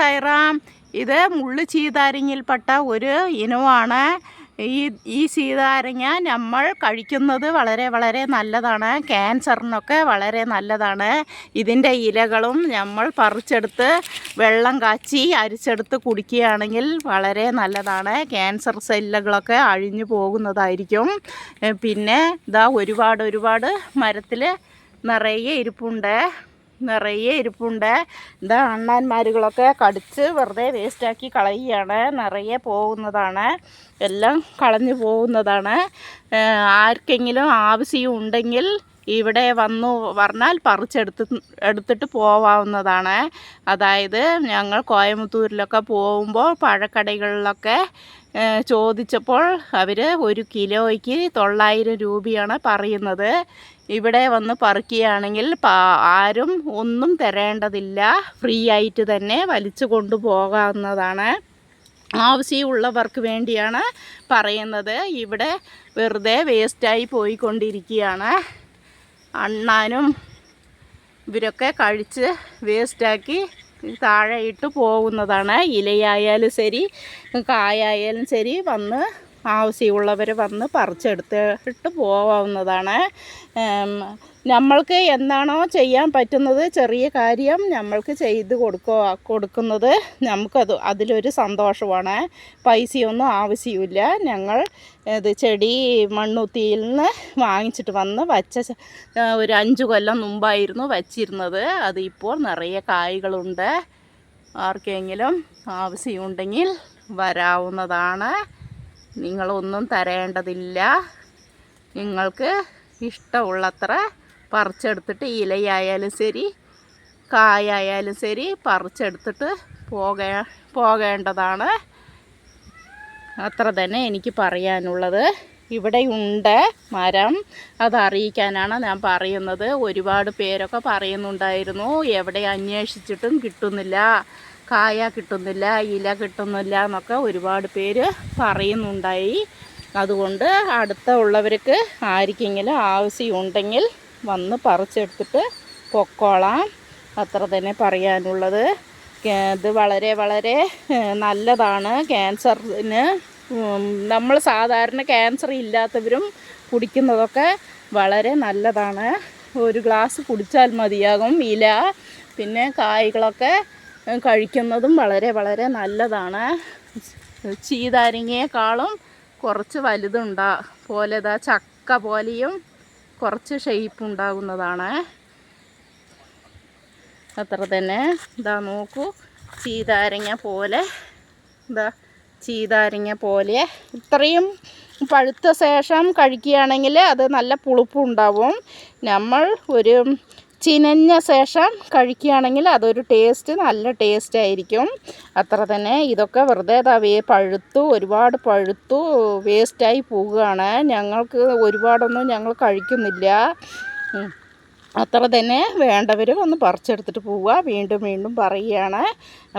സൈറാം. ഇത് മുള്ളു ചീതാരിങ്ങിൽപ്പെട്ട ഒരു ഇനമാണ്. ഈ ഈ ചീതാരങ്ങ നമ്മൾ കഴിക്കുന്നത് വളരെ വളരെ നല്ലതാണ്. ക്യാൻസറിനൊക്കെ വളരെ നല്ലതാണ്. ഇതിന്റെ ഇലകളും നമ്മൾ പറിച്ചെടുത്ത് വെള്ളം കാച്ചി അരിച്ചെടുത്ത് കുടിക്കുകയാണെങ്കിൽ വളരെ നല്ലതാണ്. ക്യാൻസർ സെല്ലുകളൊക്കെ അഴിഞ്ഞു പോകുന്നതായിരിക്കും. പിന്നെ ഇതാ ഒരുപാട് ഒരുപാട് മരത്തിൽ നിറയെ ഇരിപ്പുണ്ട്. നിറയെ ഇരിപ്പുണ്ട്. എന്താ അണ്ണാന്മാരുകളൊക്കെ കടിച്ച് വെറുതെ വേസ്റ്റാക്കി കളയുകയാണ്. നിറയെ പോകുന്നതാണ്. എല്ലാം കളഞ്ഞു പോകുന്നതാണ്. ആർക്കെങ്കിലും ആവശ്യം ഉണ്ടെങ്കിൽ ഇവിടെ വന്നു പറഞ്ഞാൽ പറിച്ചെടുത്ത് എടുത്തിട്ട് പോവാവുന്നതാണ്. അതായത് ഞങ്ങൾ കോയമ്പത്തൂരിലൊക്കെ പോകുമ്പോൾ പഴക്കടകളിലൊക്കെ ചോദിച്ചപ്പോൾ അവർ ഒരു കിലോയ്ക്ക് തൊള്ളായിരം രൂപയാണ് പറയുന്നത്. ഇവിടെ വന്ന് പറിക്കുകയാണെങ്കിൽ ആരും ഒന്നും തരേണ്ടതില്ല. ഫ്രീ ആയിട്ട് തന്നെ വലിച്ചു കൊണ്ടുപോകാവുന്നതാണ് ആവശ്യമുള്ളവർക്ക് വേണ്ടിയാണ് പറയുന്നത്. ഇവിടെ വെറുതെ വേസ്റ്റായി പോയിക്കൊണ്ടിരിക്കുകയാണ്. അണ്ണാനും ഇവരൊക്കെ കഴിച്ച് വേസ്റ്റാക്കി താഴെ ഇട്ട് പോകുന്നതാണ്. ഇലയായാലും ശരി കായായാലും ശരി വന്ന് ആവശ്യമുള്ളവർ വന്ന് പറിച്ചെടുത്തിട്ട് പോകാവുന്നതാണ് നമ്മൾക്ക് എന്താണോ ചെയ്യാൻ പറ്റുന്നത് ചെറിയ കാര്യം നമ്മൾക്ക് ചെയ്ത് കൊടുക്കുക കൊടുക്കുന്നത് നമുക്കത് അതിലൊരു സന്തോഷമാണ്. പൈസയൊന്നും ആവശ്യമില്ല. ഞങ്ങൾ ഇത് ചെടി മണ്ണുത്തിയിൽ നിന്ന് വാങ്ങിച്ചിട്ട് വന്ന് വച്ച ഒരു അഞ്ച് കൊല്ലം മുമ്പായിരുന്നു വച്ചിരുന്നത്. അതിപ്പോൾ നിറയെ കായ്കളുണ്ട്. ആർക്കെങ്കിലും ആവശ്യമുണ്ടെങ്കിൽ വരാവുന്നതാണ്. നിങ്ങളൊന്നും തരേണ്ടതില്ല. നിങ്ങൾക്ക് ഇഷ്ടമുള്ളത്ര പറിച്ചെടുത്തിട്ട് ഇലയായാലും ശരി കായായാലും ശരി പറിച്ചെടുത്തിട്ട് പോകേ പോകേണ്ടതാണ്. അത്ര തന്നെ എനിക്ക് പറയാനുള്ളത്. ഇവിടെയുണ്ട് മരം. അത് അറിയിക്കാനാണ് ഞാൻ പറയുന്നത്. ഒരുപാട് പേരൊക്കെ പറയുന്നുണ്ടായിരുന്നു. എവിടെ അന്വേഷിച്ചിട്ടും കിട്ടുന്നില്ല. കായ കിട്ടുന്നില്ല ഇല കിട്ടുന്നില്ല എന്നൊക്കെ ഒരുപാട് പേര് പറയുന്നുണ്ടായി. അതുകൊണ്ട് അടുത്ത ഉള്ളവർക്ക് ആർക്കെങ്കിലും ആവശ്യമുണ്ടെങ്കിൽ വന്ന് പറിച്ചെടുത്തിട്ട് പൊക്കോളാം. അത്ര തന്നെ പറയാനുള്ളത്. ഇത് വളരെ വളരെ നല്ലതാണ്. ക്യാൻസറിന് നമ്മൾ സാധാരണ ക്യാൻസർ ഇല്ലാത്തവരും കുടിക്കുന്നതൊക്കെ വളരെ നല്ലതാണ്. ഒരു ഗ്ലാസ് കുടിച്ചാൽ മതിയാകും ഇല പിന്നെ കായ്കളൊക്കെ കഴിക്കുന്നതും വളരെ വളരെ നല്ലതാണ്. ചീതാരിങ്ങയെക്കാളും കുറച്ച് വലുതുണ്ടാ പോലെ ഇതാ ചക്ക പോലെയും കുറച്ച് ഷെയ്പ്പ് ഉണ്ടാകുന്നതാണ്. അത്ര തന്നെ. ഇതാ നോക്കൂ ചീതാരങ്ങ പോലെ ഇതാ ചീതാരങ്ങ പോലെ. ഇത്രയും പഴുത്ത ശേഷം കഴിക്കുകയാണെങ്കിൽ അത് നല്ല പുളിപ്പുണ്ടാവും. നമ്മൾ ഒരു ചിനഞ്ഞ ശേഷം കഴിക്കുകയാണെങ്കിൽ അതൊരു ടേസ്റ്റ് നല്ല ടേസ്റ്റ് ആയിരിക്കും. അത്ര തന്നെ. ഇതൊക്കെ വെറുതെ തവേ പഴുത്തു ഒരുപാട് പഴുത്തു വേസ്റ്റായി പോവുകയാണ്. ഞങ്ങൾക്ക് ഒരുപാടൊന്നും ഞങ്ങൾ കഴിക്കുന്നില്ല. അത്ര തന്നെ വേണ്ടവർ ഒന്ന് പറിച്ചെടുത്തിട്ട് പോവുക. വീണ്ടും വീണ്ടും പറയുകയാണ്.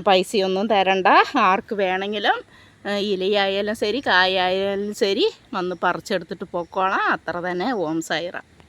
പൈസയൊന്നും തരണ്ട. ആർക്ക് വേണമെങ്കിലും ഇലയായാലും ശരി കായായാലും ശരി വന്ന് പറിച്ചെടുത്തിട്ട് പൊക്കോളാം. അത്ര തന്നെ ഓം സൈറ.